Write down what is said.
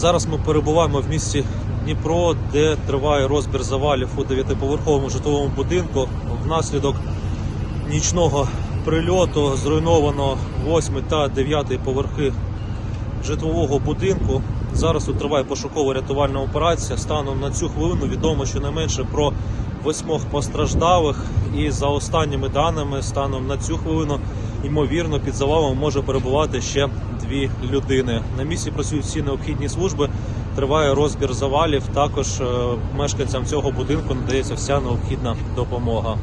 Зараз ми перебуваємо в місті Дніпро, де триває розбір завалів у дев'ятиповерховому житловому будинку. Внаслідок нічного прильоту зруйновано 8 та 9 поверхи житлового будинку. Зараз тут триває пошуково-рятувальна операція. Станом на цю хвилину відомо щонайменше про восьмох постраждалих. І за останніми даними, станом на цю хвилину, ймовірно, під завалом може перебувати ще дві людини. На місці працюють всі необхідні служби. Триває розбір завалів. Також е, мешканцям цього будинку надається вся необхідна допомога.